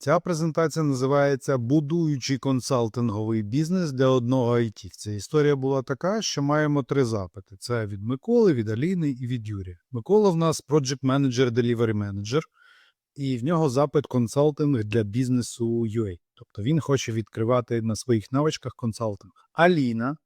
Ця презентація називається Будуючий консалтинговий бізнес для одного IT. Ця історія була така, що маємо три запити: це від Миколи, від Аліни і від Юрія. Микола в нас Project Manager, Delivery Manager, і в нього запит консалтинг для бізнесу UA. Тобто він хоче відкривати на своїх навичках консалтинг. Аліна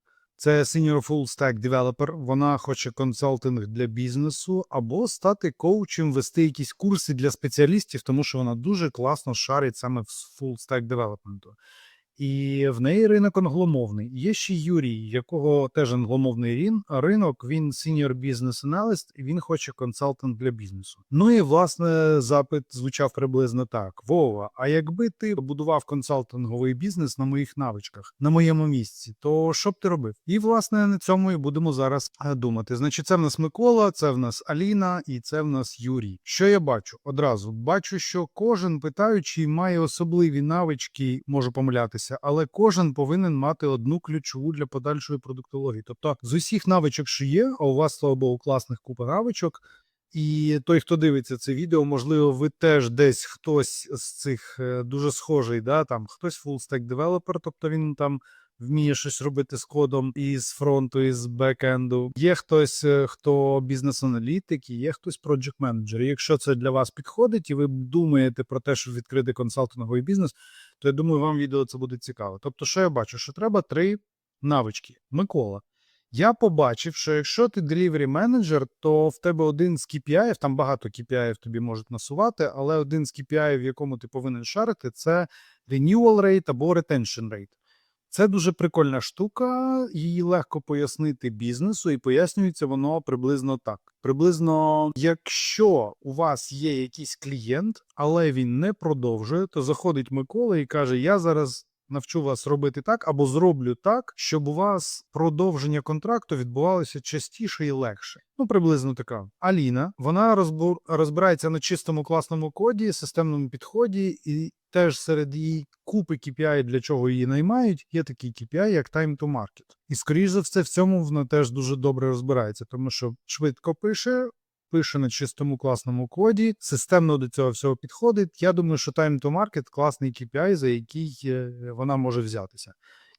це Senior Full Stack Developer. Вона хоче консалтинг для бізнесу або стати коучем, вести якісь курси для спеціалістів, тому що вона дуже класно шарить саме в Full Stack Development. І в неї ринок англомовний. Є ще Юрій, якого теж англомовний ринок. Він senior business analyst, і він хоче консалтинг для бізнесу. Ну і власне запит звучав приблизно так: Вова, а якби ти будував консалтинговий бізнес на моїх навичках, на моєму місці, то що б ти робив? І власне на цьому і будемо зараз е, думати. Значить, це в нас Микола, це в нас Аліна і це в нас Юрій. Що я бачу? Одразу бачу, що кожен питаючий має особливі навички, можу помилятися, але кожен повинен мати одну ключову для подальшої продуктології. Тобто з усіх навичок, що є, а у вас слава Богу, класних купа навичок. І той, хто дивиться це відео, можливо, ви теж десь хтось з цих е, дуже схожий, да, там хтось stack developer, тобто він там вміє щось робити з кодом із фронту, із бекенду. Є хтось, е, хто бізнес-аналітик, і є хтось project менеджер. Якщо це для вас підходить, і ви думаєте про те, щоб відкрити консалтинговий бізнес, то я думаю, вам відео це буде цікаво. Тобто, що я бачу, що треба три навички. Микола. Я побачив, що якщо ти delivery менеджер, то в тебе один з KPI, там багато KPI тобі можуть насувати, але один з KPI, в якому ти повинен шарити, це renewal rate або retention rate. Це дуже прикольна штука, її легко пояснити бізнесу, і пояснюється воно приблизно так. Приблизно, якщо у вас є якийсь клієнт, але він не продовжує, то заходить Микола і каже: Я зараз навчу вас робити так, або зроблю так, щоб у вас продовження контракту відбувалося частіше і легше. Ну, приблизно така. Аліна, вона розбирається на чистому класному коді, системному підході, і теж серед її купи KPI, для чого її наймають, є такий KPI, як time to market. І скоріш за все, в цьому вона теж дуже добре розбирається, тому що швидко пише. Пише на чистому класному коді, системно до цього всього підходить. Я думаю, що time to market класний KPI, за який е, вона може взятися.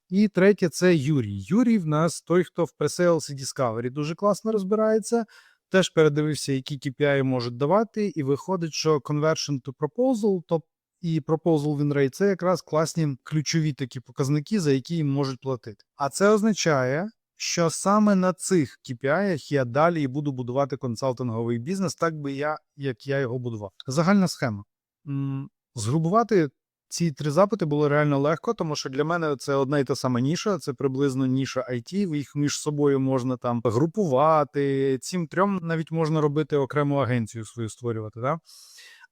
І третє це Юрій. Юрій в нас той, хто в Presales і Discovery дуже класно розбирається. Теж передивився, які KPI можуть давати, і виходить, що conversion to proposal, тобто і proposal win rate – це якраз класні ключові такі показники, за які їм можуть платити. А це означає, що саме на цих KPI я далі і буду будувати консалтинговий бізнес, так би я, як я його будував. Загальна схема. М, Згрупувати ці три запити було реально легко, тому що для мене це одна і та сама ніша, це приблизно ніша IT, їх між собою можна там групувати. Цим трьом навіть можна робити окрему агенцію свою створювати. Да?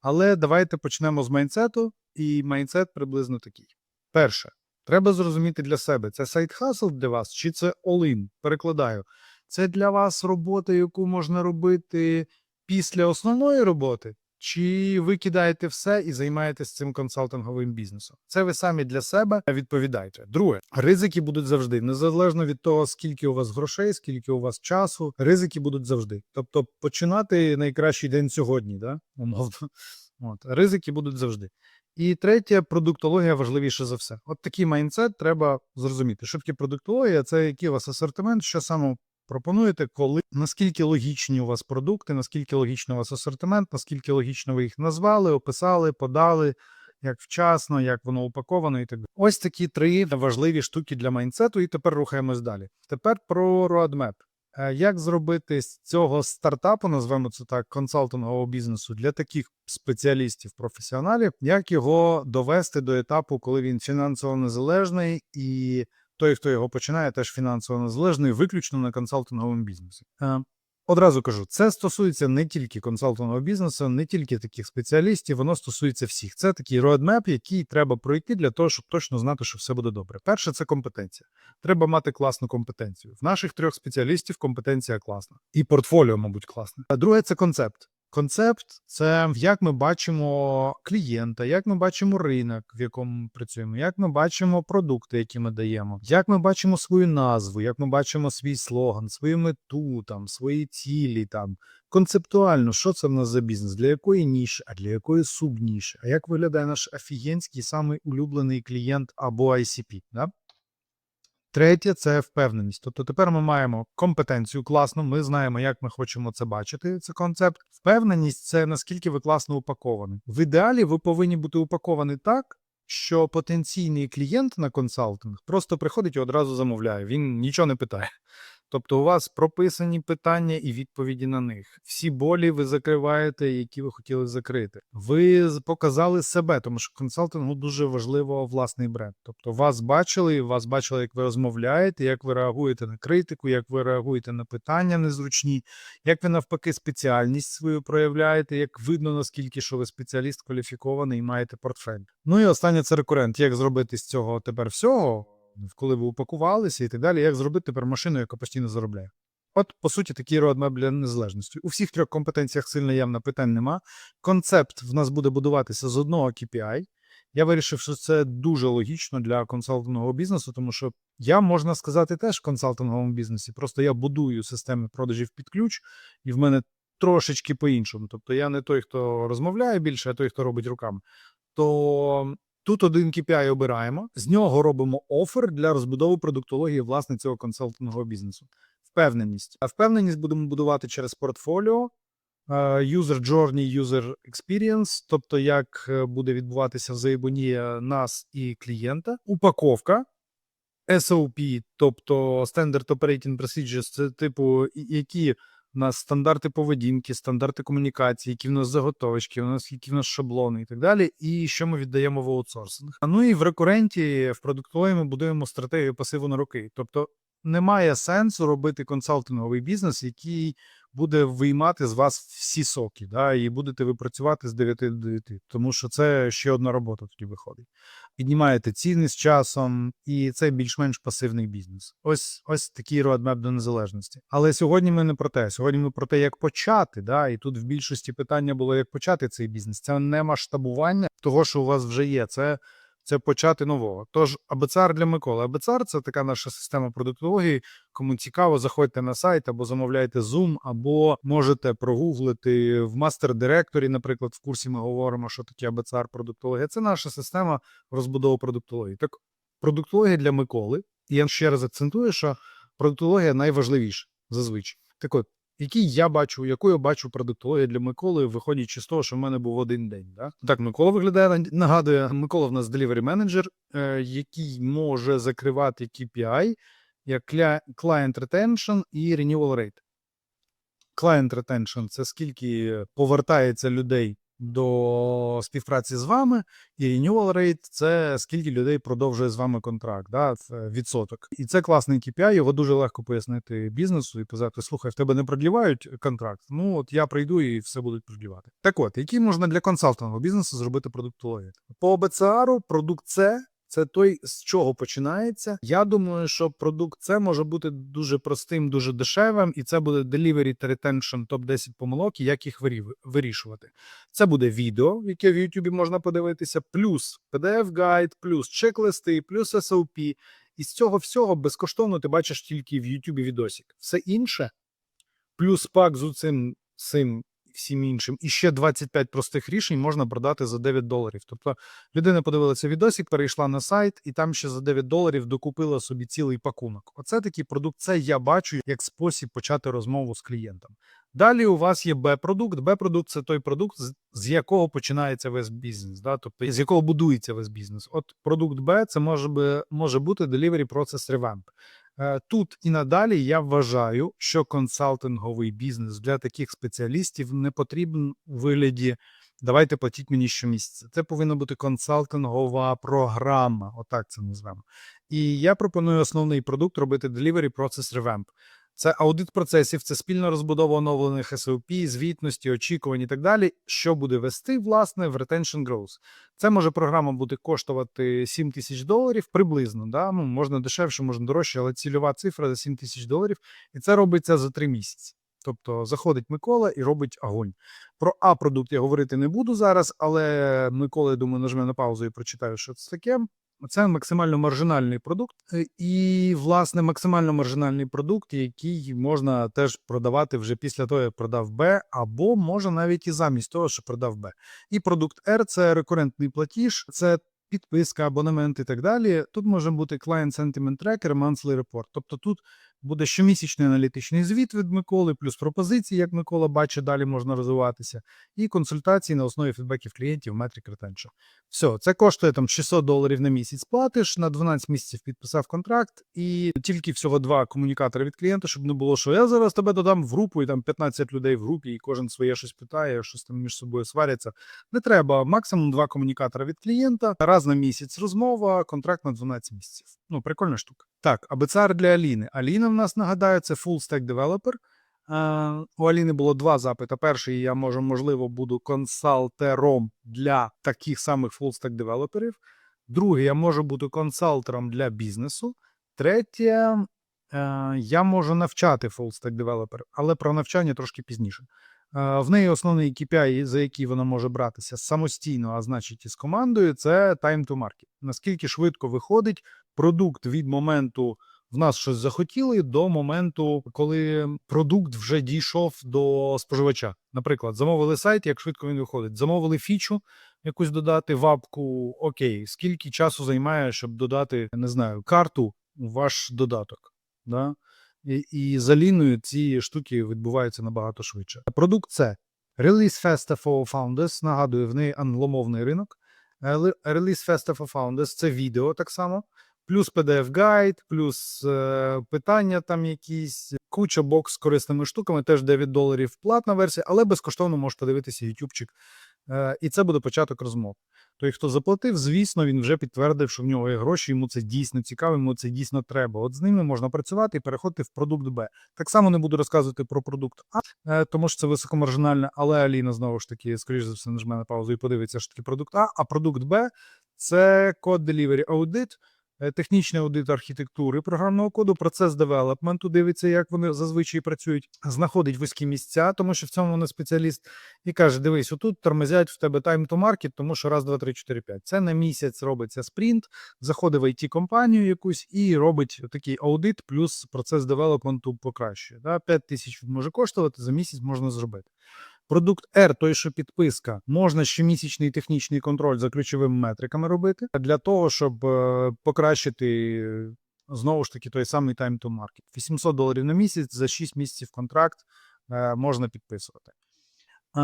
Але давайте почнемо з майнсету, і майнцет приблизно такий. Перше, треба зрозуміти для себе, це сайт хасл для вас, чи це all-in? Перекладаю. Це для вас робота, яку можна робити після основної роботи, чи ви кидаєте все і займаєтесь цим консалтинговим бізнесом? Це ви самі для себе відповідаєте. Друге, ризики будуть завжди, незалежно від того, скільки у вас грошей, скільки у вас часу, ризики будуть завжди. Тобто, починати найкращий день сьогодні, да? умовно. От, ризики будуть завжди. І третє, продуктологія важливіше за все. От такий майндсет треба зрозуміти. Що таке продуктологія? Це який у вас асортимент, що саме пропонуєте, коли наскільки логічні у вас продукти, наскільки логічний у вас асортимент, наскільки логічно ви їх назвали, описали, подали, як вчасно, як воно упаковано і так далі. Ось такі три важливі штуки для майндсету, і тепер рухаємось далі. Тепер про roadmap. Е, Як зробити з цього стартапу, назвемо це так, консалтингового бізнесу для таких спеціалістів, професіоналів, як його довести до етапу, коли він фінансово незалежний, і той, хто його починає, теж фінансово незалежний, виключно на консалтинговому бізнесі. Е, Одразу кажу, це стосується не тільки консалтингового бізнесу, не тільки таких спеціалістів, воно стосується всіх. Це такий роадмеп, який треба пройти для того, щоб точно знати, що все буде добре. Перше, це компетенція. Треба мати класну компетенцію. В наших трьох спеціалістів компетенція класна. І портфоліо, мабуть, класне. А друге це концепт. Концепт це як ми бачимо клієнта, як ми бачимо ринок, в якому ми працюємо, як ми бачимо продукти, які ми даємо, як ми бачимо свою назву, як ми бачимо свій слоган, свою мету, там, свої цілі. Там. Концептуально, що це в нас за бізнес, для якої ніші, а для якої субніші, а як виглядає наш офігенський самий улюблений клієнт або ICP. Да? Третє це впевненість. Тобто тепер ми маємо компетенцію класну, ми знаємо, як ми хочемо це бачити. Це концепт. Впевненість це наскільки ви класно упаковані. В ідеалі ви повинні бути упаковані так, що потенційний клієнт на консалтинг просто приходить і одразу замовляє. Він нічого не питає. Тобто у вас прописані питання і відповіді на них. Всі болі ви закриваєте, які ви хотіли закрити. Ви показали себе, тому що консалтингу дуже важливо власний бренд. Тобто вас бачили, вас бачили, як ви розмовляєте, як ви реагуєте на критику, як ви реагуєте на питання незручні, як ви навпаки спеціальність свою проявляєте, як видно наскільки що ви спеціаліст кваліфікований і маєте портфель. Ну і останнє це рекурент. Як зробити з цього тепер всього? Коли ви упакувалися і так далі, як зробити тепер машину, яка постійно заробляє. От, по суті, такий родмеп для незалежності. У всіх трьох компетенціях сильно явно питань нема. Концепт в нас буде будуватися з одного KPI. Я вирішив, що це дуже логічно для консалтингового бізнесу, тому що я, можна сказати, теж в консалтинговому бізнесі. Просто я будую системи продажів під ключ, і в мене трошечки по-іншому. Тобто я не той, хто розмовляє більше, а той, хто робить руками. То Тут один KPI обираємо, з нього робимо офер для розбудови продуктології власне цього консалтингового бізнесу. Впевненість. Впевненість будемо будувати через портфоліо, е, user journey, user experience, тобто як е, буде відбуватися взаємодія нас і клієнта, упаковка. SOP, тобто Standard Operating Procedures, це типу, які у нас стандарти поведінки, стандарти комунікації, які в нас заготовочки, у нас які в нас шаблони і так далі, і що ми віддаємо в аутсорсинг. А ну і в рекуренті в продуктовій ми будуємо стратегію пасиву на роки. Тобто немає сенсу робити консалтинговий бізнес, який буде виймати з вас всі соки, да, і будете ви працювати з 9 до 9, тому що це ще одна робота тоді виходить. Піднімаєте ціни з часом, і це більш-менш пасивний бізнес. Ось ось такий родмеп до незалежності. Але сьогодні ми не про те. Сьогодні ми про те, як почати. Да? І тут в більшості питання було, як почати цей бізнес. Це не масштабування того, що у вас вже є. Це це почати нового. Тож АБЦАР для Миколи. АБЦАР це така наша система продуктології. Кому цікаво, заходьте на сайт або замовляйте Zoom, або можете прогуглити в мастер-директорі. Наприклад, в курсі ми говоримо, що таке АБЦАР продуктологія. Це наша система розбудови продуктології. Так, продуктологія для Миколи. І я ще раз акцентую, що продуктологія найважливіша зазвичай. Так от, який я бачу, яку я бачу продуктологію для Миколи, виходячи з того, що в мене був один день. Да? Так, Микола виглядає, нагадує, Микола в нас delivery менеджер, який може закривати KPI як client retention і renewal rate. Client retention – це скільки повертається людей до співпраці з вами, і renewal rate – це скільки людей продовжує з вами контракт, да, це відсоток. І це класний KPI, його дуже легко пояснити бізнесу і казати: слухай, в тебе не продлівають контракт. Ну от я прийду і все будуть продлівати. Так от, який можна для консалтингового бізнесу зробити продуктологію? По БЦАРу продукт С це той, з чого починається. Я думаю, що продукт це може бути дуже простим, дуже дешевим, і це буде delivery та retention топ 10 помилок, і як їх вирішувати. Це буде відео, яке в YouTube можна подивитися, плюс PDF-гайд, плюс чек-листи, плюс SOP. І з цього всього безкоштовно ти бачиш тільки в YouTube відосик. Все інше, плюс пак з цим, цим всім іншим, і ще 25 простих рішень можна продати за 9 доларів. Тобто людина подивилася відосик, перейшла на сайт, і там ще за 9 доларів докупила собі цілий пакунок. Оце такий продукт. Це я бачу як спосіб почати розмову з клієнтом. Далі у вас є Б-продукт. Б-продукт це той продукт, з- якого починається весь бізнес, да? тобто з якого будується весь бізнес. От продукт Б це може, може бути Delivery Process Revamp. Е, Тут і надалі я вважаю, що консалтинговий бізнес для таких спеціалістів не потрібен у вигляді. Давайте платіть мені щомісяця. Це повинна бути консалтингова програма, отак це назвемо. І я пропоную основний продукт робити Delivery Process Revamp. Це аудит процесів, це спільна розбудова оновлених SOP, звітності, очікувань і так далі, що буде вести власне в Retention Growth. Це може програма буде коштувати 7 тисяч доларів приблизно. Да? Ну, можна дешевше, можна дорожче, але цільова цифра за 7 тисяч доларів, і це робиться за 3 місяці. Тобто заходить Микола і робить огонь. Про А-продукт я говорити не буду зараз, але Микола, я думаю, нажме на паузу і прочитаю, що це таке. Це максимально маржинальний продукт, е, і, власне, максимально маржинальний продукт, який можна теж продавати вже після того, як продав Б, або може навіть і замість того, що продав Б. І продукт R – це рекурентний платіж, це підписка, абонемент і так далі. Тут може бути Client Sentiment Tracker, Monthly Report. Тобто тут буде щомісячний аналітичний звіт від Миколи, плюс пропозиції, як Микола бачить, далі можна розвиватися, і консультації на основі фідбеків клієнтів Metric Retention. Все, це коштує там 600 доларів на місяць платиш, на 12 місяців підписав контракт, і тільки всього два комунікатори від клієнта, щоб не було, що я зараз тебе додам в групу, і там 15 людей в групі, і кожен своє щось питає, щось там між собою сваряться. Не треба. Максимум два комунікатора від клієнта, раз на місяць розмова, контракт на 12 місяців. Ну, прикольна штука. Так, абецар для Аліни. Аліна в нас нагадаю, це full stack developer. Е, У Аліни було два запити. Перший я можу, можливо, буду консалтером для таких самих full stack девелоперів. Другий, я можу бути консалтером для бізнесу. Третє, е, я можу навчати full stack девелоперів, але про навчання трошки пізніше. Е, В неї основний KPI, за який вона може братися самостійно, а значить із командою, це time to market. Наскільки швидко виходить продукт від моменту в нас щось захотіли до моменту, коли продукт вже дійшов до споживача. Наприклад, замовили сайт, як швидко він виходить. Замовили фічу якусь додати в апку. Окей, скільки часу займає, щоб додати, не знаю, карту у ваш додаток. Да? І, і з Аліною ці штуки відбуваються набагато швидше. Продукт це Release Festa for Founders. Нагадую, в неї англомовний ринок. Е, Release Festa for Founders це відео так само, плюс PDF-гайд, плюс е, питання там якісь, куча бокс з корисними штуками, теж 9 доларів платна версія, але безкоштовно можеш подивитися ютубчик. Е, і це буде початок розмов. Той, хто заплатив, звісно, він вже підтвердив, що в нього є гроші, йому це дійсно цікаво, йому це дійсно треба. От з ними можна працювати і переходити в продукт Б. Так само не буду розказувати про продукт А, е, тому що це високомаржинальне, але Аліна знову ж таки, скоріш за все, нажме на паузу і подивиться, що таке продукт А. А продукт Б це код Delivery Audit, технічний аудит архітектури програмного коду, процес девелопменту, дивиться, як вони зазвичай працюють, знаходить вузькі місця, тому що в цьому вони спеціаліст, і каже: дивись, отут тормозять в тебе time to market, тому що раз, два, три, чотири, п'ять. Це на місяць робиться спринт, заходить в it компанію якусь і робить такий аудит, плюс процес девелопменту покращує. Да? 5 тисяч може коштувати, за місяць можна зробити. Продукт R, той, що підписка, можна щомісячний технічний контроль за ключовими метриками робити для того, щоб е, покращити е, знову ж таки той самий time to market. 800 доларів на місяць за 6 місяців контракт е, можна підписувати. Е,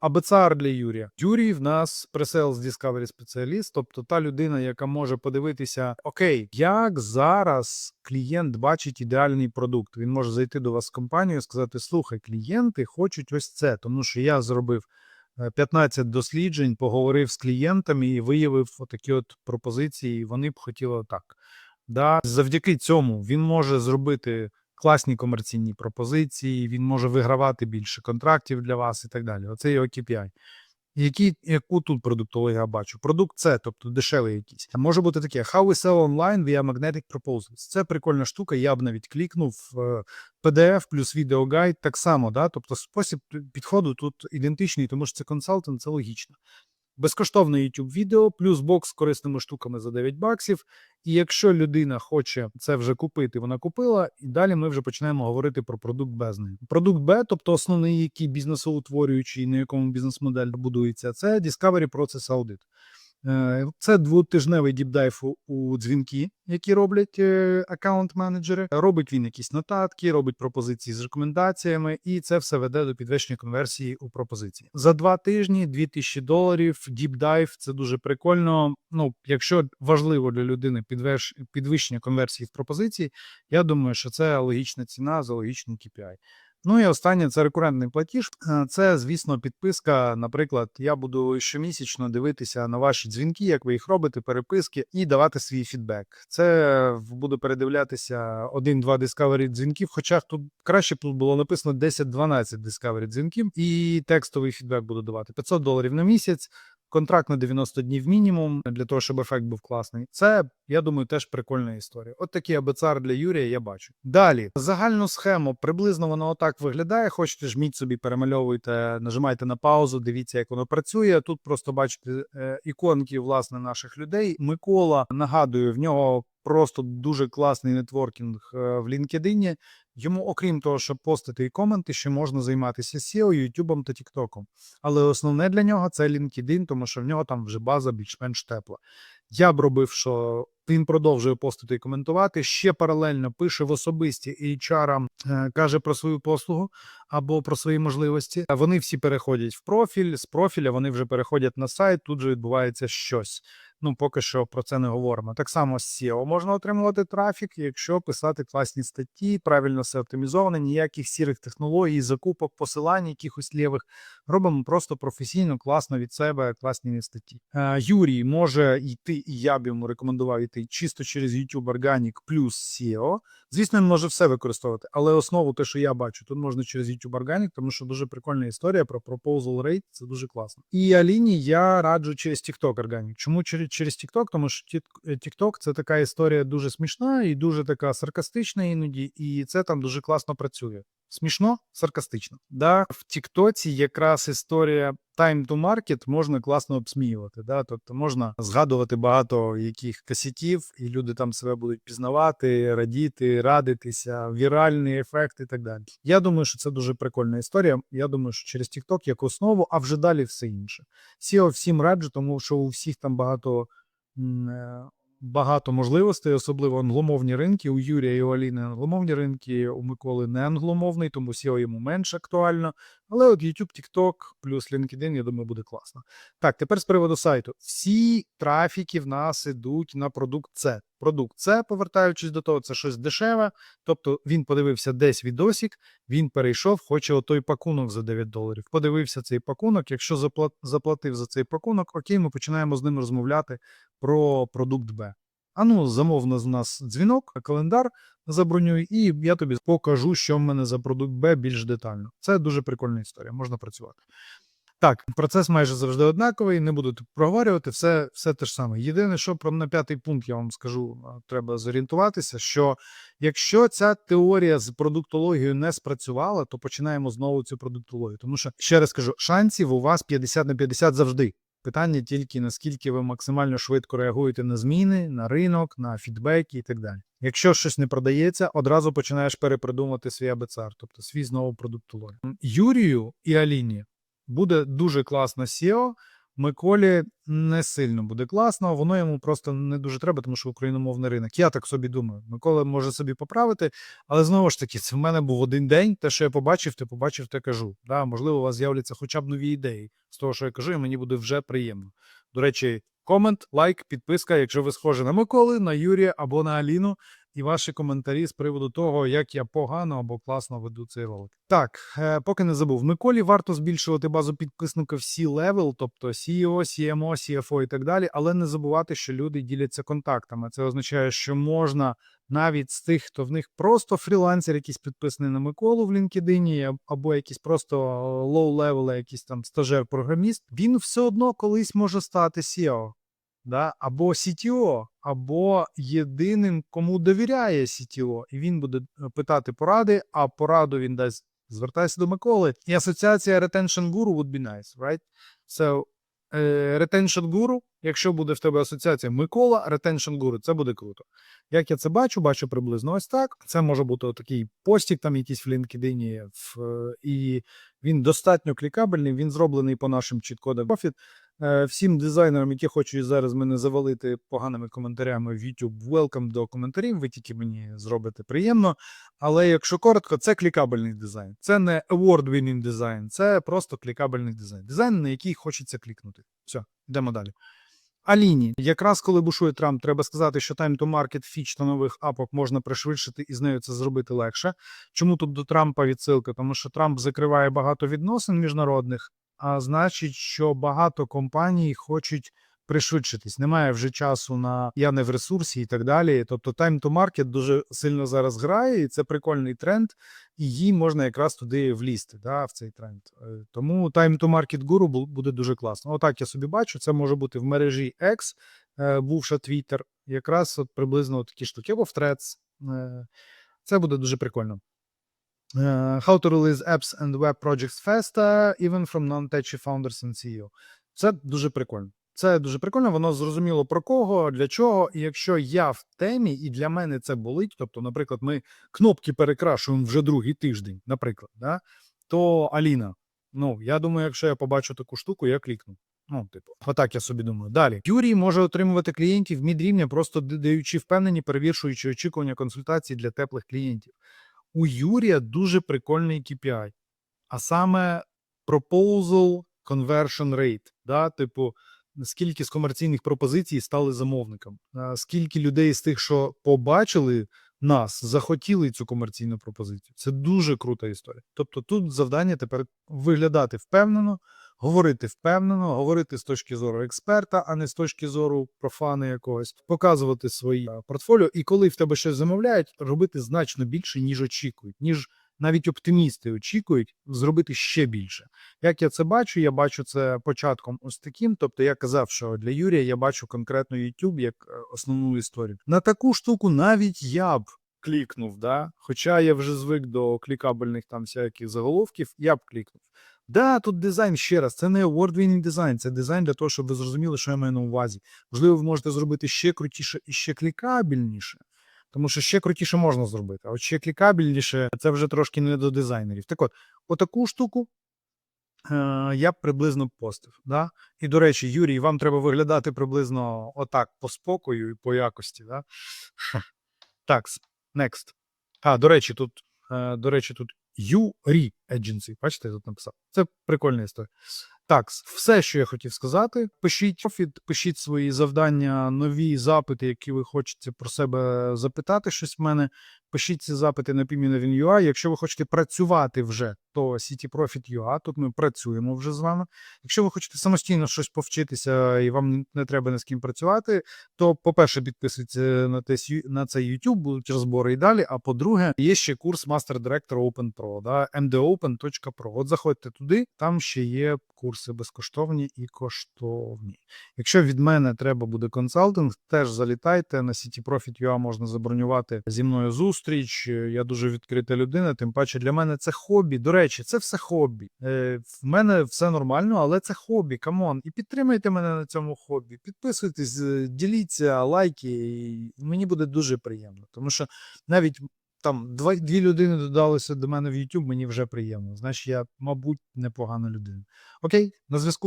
Абецар для Юрія. Юрій в нас pre-sales discovery спеціаліст, тобто та людина, яка може подивитися, окей, як зараз клієнт бачить ідеальний продукт. Він може зайти до вас в компанію і сказати: слухай, клієнти хочуть ось це, тому що я зробив е, 15 досліджень, поговорив з клієнтами і виявив отакі от пропозиції, і вони б хотіли так. Да? Завдяки цьому він може зробити класні комерційні пропозиції, він може вигравати більше контрактів для вас і так далі. Оце його KPI. Які, яку тут продуктологію я бачу? Продукт це, тобто дешевий якийсь. Може бути таке: How we sell online via magnetic proposals. Це прикольна штука, я б навіть клікнув. е, PDF плюс відеогайд так само, да? тобто спосіб підходу тут ідентичний, тому що це консалтинг, це логічно. Безкоштовне YouTube відео, плюс бокс з корисними штуками за 9 баксів. І якщо людина хоче це вже купити, вона купила, і далі ми вже починаємо говорити про продукт Б з. Продукт Б, тобто основний, який бізнесоутворюючий, на якому бізнес-модель будується, це Discovery Process Audit. Е, Це двотижневий діпдайв у- дзвінки, які роблять аккаунт-менеджери. Робить він якісь нотатки, робить пропозиції з рекомендаціями, і це все веде до підвищення конверсії у пропозиції. За два тижні 2000 доларів. Діпдайв це дуже прикольно. Ну, якщо важливо для людини підвищення конверсії в пропозиції, я думаю, що це логічна ціна за логічний KPI. Ну і останнє це рекурентний платіж. Е, Це, звісно, підписка. Наприклад, я буду щомісячно дивитися на ваші дзвінки, як ви їх робите, переписки, і давати свій фідбек. Це буду передивлятися один-два Discovery дзвінків. Хоча тут краще тут було написано 10-12 Discovery дзвінків, і текстовий фідбек буду давати 500 доларів на місяць. Контракт на 90 днів мінімум для того, щоб ефект був класний. Це, я думаю, теж прикольна історія. От такий абецар для Юрія я бачу. Далі загальну схему приблизно воно отак виглядає. Хочете жміть собі, перемальовуйте, нажимайте на паузу, дивіться, як воно працює. Тут просто бачите е, іконки власне наших людей. Микола нагадую, в нього просто дуже класний нетворкінг е, в LinkedIn. Йому, окрім того, щоб постити і коменти, ще можна займатися SEO, YouTube та TikTok. Але основне для нього це LinkedIn, тому що в нього там вже база більш-менш тепла. Я б робив, що він продовжує постити і коментувати. Ще паралельно пише в особисті і HR е, каже про свою послугу або про свої можливості. Вони всі переходять в профіль. З профіля вони вже переходять на сайт. Тут же відбувається щось. Ну, поки що про це не говоримо. Так само з SEO можна отримувати трафік, якщо писати класні статті, правильно все оптимізовано, ніяких сірих технологій, закупок, посилань, якихось лівих. Робимо просто професійно, класно від себе, класні статті. Е, Юрій може йти, і я б йому рекомендував йти чисто через YouTube Organic плюс SEO. Звісно, він може все використовувати, але основу, те, що я бачу, тут можна через YouTube Organic, тому що дуже прикольна історія про proposal rate, це дуже класно. І Аліні я раджу через TikTok Organic. Чому через, TikTok? Тому що Тік- TikTok – це така історія дуже смішна і дуже така саркастична іноді, і це там дуже класно працює. Смішно, саркастично. Да, в Тіктоці якраз історія time to market можна класно обсміювати. Да? Тобто можна згадувати багато яких касетів, і люди там себе будуть пізнавати, радіти, радитися, віральний ефект і так далі. Я думаю, що це дуже прикольна історія. Я думаю, що через TikTok як основу, а вже далі все інше. SEO всім раджу, тому що у всіх там багато. Багато можливостей, особливо англомовні ринки. У Юрія і у Аліни англомовні ринки, у Миколи не англомовний, тому SEO йому менш актуально. Але от YouTube, TikTok плюс LinkedIn, я думаю, буде класно. Так, тепер з приводу сайту. Всі трафіки в нас ідуть на продукт С. Продукт С, повертаючись до того, це щось дешеве. Тобто він подивився десь відосік, він перейшов, хоче отой пакунок за 9 доларів. Подивився цей пакунок. Якщо заплатив за цей пакунок, окей, ми починаємо з ним розмовляти про продукт Б. А ну, замов з нас дзвінок, календар забронюй, і я тобі покажу, що в мене за продукт Б більш детально. Це дуже прикольна історія, можна працювати. Так, процес майже завжди однаковий, не буду проговорювати, все, все те ж саме. Єдине, що про на п'ятий пункт я вам скажу, треба зорієнтуватися, що якщо ця теорія з продуктологією не спрацювала, то починаємо знову цю продуктологію. Тому що, ще раз кажу, шансів у вас 50 на 50 завжди. Питання тільки наскільки ви максимально швидко реагуєте на зміни, на ринок, на фідбеки і так далі. Якщо щось не продається, одразу починаєш перепридумувати свій АБЦР, тобто свій знову продуктологію. Юрію і Аліні буде дуже класно SEO. Миколі не сильно буде класно, воно йому просто не дуже треба, тому що україномовний ринок. Я так собі думаю. Микола може собі поправити, але знову ж таки, це в мене був один день. Те, що я побачив, те побачив, те кажу. Да, можливо, у вас з'являться хоча б нові ідеї з того, що я кажу, і мені буде вже приємно. До речі, комент, лайк, підписка, якщо ви схожі на Миколи, на Юрія або на Аліну, і ваші коментарі з приводу того, як я погано або класно веду цей ролик. Так, е, поки не забув, Миколі варто збільшувати базу підписників C-level, тобто CEO, CMO, CFO і так далі, але не забувати, що люди діляться контактами. Це означає, що можна навіть з тих, хто в них просто фрілансер, якийсь підписаний на Миколу в LinkedIn, або якийсь просто low-level, якийсь там стажер-програміст, він все одно колись може стати SEO. Да? Або CTO, або єдиним, кому довіряє CTO, і він буде е, питати поради, а пораду він дасть. Звертайся до Миколи. І асоціація Retention Guru would be nice, right? So, е, Retention Guru, якщо буде в тебе асоціація Микола, Retention Guru, це буде круто. Як я це бачу, бачу приблизно ось так. Це може бути такий постік, там якийсь в LinkedIn, в, і він достатньо клікабельний, він зроблений по нашим чіткодам профіт. Е, Всім дизайнерам, які хочуть зараз мене завалити поганими коментарями в YouTube, welcome до коментарів. Ви тільки мені зробите приємно. Але якщо коротко, це клікабельний дизайн. Це не award-winning дизайн, це просто клікабельний дизайн. Дизайн, на який хочеться клікнути. Все, йдемо далі. Аліні, якраз коли бушує Трамп, треба сказати, що time to market фіч та нових апок можна пришвидшити і з нею це зробити легше. Чому тут до Трампа відсилка? Тому що Трамп закриває багато відносин міжнародних, а значить, що багато компаній хочуть пришвидшитись. Немає вже часу на я не в ресурсі і так далі. Тобто time to market дуже сильно зараз грає, і це прикольний тренд, і їй можна якраз туди влізти, да, в цей тренд. Е, Тому time to market guru буде дуже класно. Отак я собі бачу. Це може бути в мережі X, е, бувша Twitter, якраз от приблизно такі штуки, або в Threads. Е, Це буде дуже прикольно. Е, How to release apps and web projects faster, even from non-techy founders and CEO. Це дуже прикольно. Це дуже прикольно, воно зрозуміло про кого, для чого. І якщо я в темі, і для мене це болить, тобто, наприклад, ми кнопки перекрашуємо вже другий тиждень, наприклад, да, то Аліна. Ну, я думаю, якщо я побачу таку штуку, я клікну. Ну, типу, отак я собі думаю. Далі. Юрій може отримувати клієнтів мідрівня, просто даючи впевнені, перевіршуючи очікування консультацій для теплих клієнтів. У Юрія дуже прикольний KPI, а саме proposal conversion rate. Да? Типу, скільки з комерційних пропозицій стали замовником, скільки людей з тих, що побачили нас, захотіли цю комерційну пропозицію. Це дуже крута історія. Тобто тут завдання тепер виглядати впевнено, говорити впевнено, говорити з точки зору експерта, а не з точки зору профана якогось, показувати свої а, портфоліо. І коли в тебе щось замовляють, робити значно більше, ніж очікують, ніж навіть оптимісти очікують зробити ще більше. Як я це бачу, я бачу це початком ось таким. Тобто я казав, що для Юрія я бачу конкретно YouTube як е, основну історію. На таку штуку навіть я б клікнув, да? хоча я вже звик до клікабельних там всяких заголовків, я б клікнув. Да, тут дизайн ще раз, це не award-winning дизайн, це дизайн для того, щоб ви зрозуміли, що я маю на увазі. Можливо, ви можете зробити ще крутіше і ще клікабельніше. Тому що ще крутіше можна зробити, а от ще клікабельніше це вже трошки не до дизайнерів. Так от, отаку штуку е, я б приблизно постив. Да? І, до речі, Юрій, вам треба виглядати приблизно отак по спокою і по якості. Да? Так, next. А, до речі, тут, е, до речі, тут Юрі Agency. Бачите, я тут написав. Це прикольна історія. Так, все, що я хотів сказати. Пишіть профіт, пишіть свої завдання, нові запити, які ви хочете про себе запитати щось в мене. Пишіть ці запити на Pimina.ua. Якщо ви хочете працювати вже, то CT Profit.ua, тут ми працюємо вже з вами. Якщо ви хочете самостійно щось повчитися і вам не треба ні з ким працювати, то, по-перше, підписуйтесь на, те, на цей YouTube, будуть розбори і далі. А по-друге, є ще курс Master Director Open Pro, да, mdopen.pro. От заходьте туди, там ще є курси безкоштовні і коштовні. Якщо від мене треба буде консалтинг, теж залітайте на City Profit.ua можна забронювати зі мною зустріч. Я дуже відкрита людина, тим паче для мене це хобі. До речі, це все хобі. Е, в мене все нормально, але це хобі. Камон. І підтримайте мене на цьому хобі. Підписуйтесь, е, діліться, лайки. І мені буде дуже приємно. Тому що навіть там два, дві людини додалися до мене в YouTube, мені вже приємно. Значить, я, мабуть, непогана людина. Окей, на зв'язку.